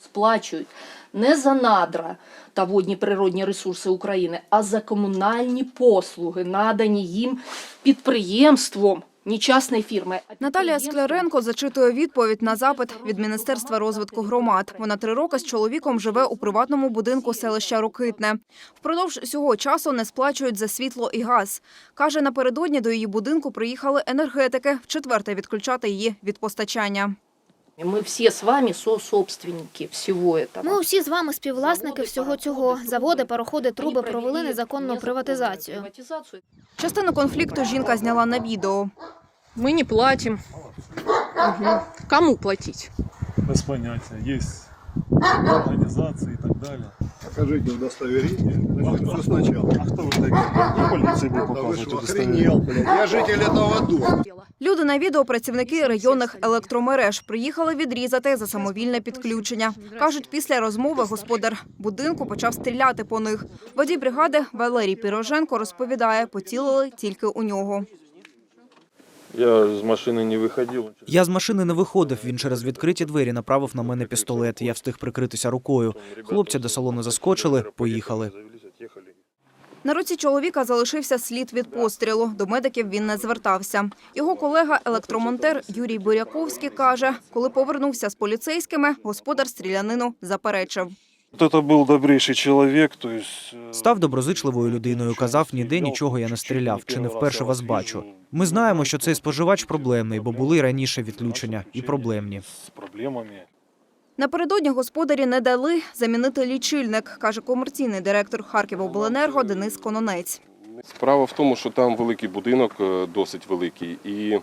Сплачують не за надра та водні природні ресурси України, а за комунальні послуги, надані їм підприємством, не частної фірми. Наталія. Скляренко зачитує відповідь на запит від Міністерства розвитку громад. Вона три роки з чоловіком живе у приватному будинку селища Рокитне. Впродовж цього часу не сплачують за світло і газ. Каже, напередодні до її будинку приїхали енергетики вчетверте відключати її від постачання. Ми всі з вами сособственники всього этого. Ми усі з вами співвласники всього цього. Заводи, пароходи, труби провели незаконну приватизацію. Частину конфлікту жінка зняла на відео. Ми не платимо. Угу. Кому платити? без поняття. Есть организации и так далее. Покажите удостоверение. А Начнем кто, все сначала. а кто вы такие? И полиции будет Да вы показывать что, удостоверение. охренел, блядь? Я житель этого дома. Люди на відео працівники районних електромереж приїхали відрізати за самовільне підключення. Кажуть, після розмови господар будинку почав стріляти по них. Водій бригади Валерій Піроженко розповідає, поцілили тільки у нього. Я з машини не виходив. Я з машини не виходив. Він через відкриті двері направив на мене пістолет. Я встиг прикритися рукою. Хлопці до салону заскочили, поїхали. На руці чоловіка залишився слід від пострілу. До медиків він не звертався. Його колега, електромонтер Юрій Буряковський, каже, коли повернувся з поліцейськими, господар стрілянину заперечив. Вот это был добрейший человек, то есть... э, Став доброзичливою людиною. Казав, ніде нічого я не стріляв. Чи не вперше вас бачу. Ми знаємо, що цей споживач проблемний, бо були й раніше відключення і проблемні. С проблемами. Напередодні господарі не дали замінити лічильник, каже комерційний директор Харківобленерго Денис Кононець. Справа в тому, що там великий будинок, е, досить великий, і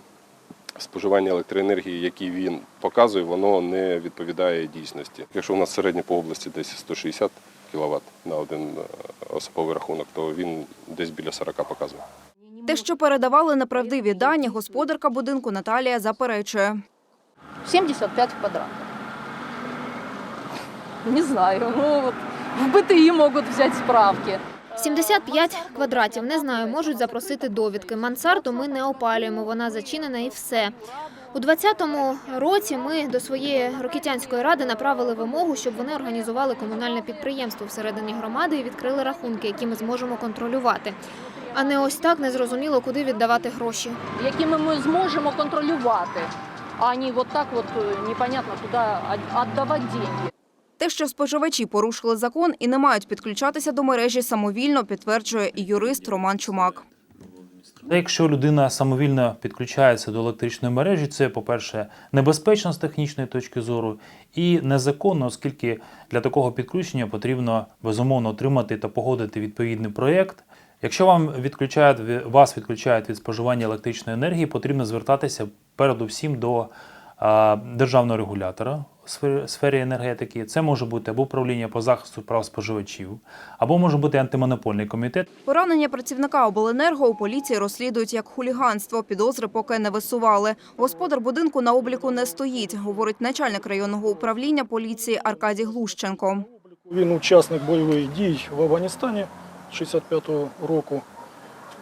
споживання електроенергії, який він показує, воно не відповідає дійсності. Якщо у нас середньо по області десь 160 кВт на один е, особовий рахунок, то він десь біля 40 показує. Те, що передавали неправдиві дані, господарка будинку Наталія заперечує. 75 квадратов. Не знаю, ну вот в БТИ могут взять справки. 75 квадратів. Не знаю, можуть запросити довідки. Мансарду ми не опалюємо, вона зачинена і все. У 2020 році ми до своєї рокітянської ради направили вимогу, щоб вони організували комунальне підприємство всередині громади і відкрили рахунки, які ми зможемо контролювати. А не ось так незрозуміло, куди віддавати гроші. якими ми зможемо контролювати, а не вот так вот е, непонятно куди віддавати деньги. Те, що споживачі порушили закон і не мають підключатися до мережі самовільно, підтверджує і юрист Роман Чумак. Якщо людина самовільно підключається до електричної мережі, це, по-перше, небезпечно з технічної точки зору і незаконно, оскільки для такого підключення потрібно безумовно отримати та погодити відповідний проєкт. Якщо вам відключають, вас відключають від споживання електричної енергії, потрібно звертатися передусім до державного регулятора сфері- сфері енергетики. Це може бути або управління по захисту прав споживачів, або може бути антимонопольний комітет. Поранення працівника обленерго у поліції розслідують як хуліганство. Підозри поки не висували. Господар будинку на обліку не стоїть, говорить начальник районного управління поліції Аркадій Глущенко. Він учасник бойових дій в Афганістані 65-го року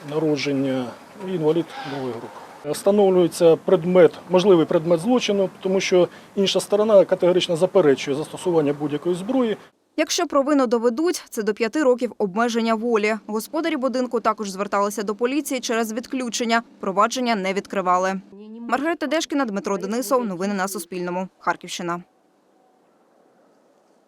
народження, і інвалід другої групи. Встановлюється предмет, можливий предмет злочину, тому що інша сторона категорично заперечує застосування будь-якої зброї. Якщо провину доведуть, це до п'яти років обмеження волі. Господарі будинку також зверталися до поліції через відключення. Провадження не відкривали. Маргарита Дешкіна, Дмитро Денисов. Новини на Суспільному. Харківщина.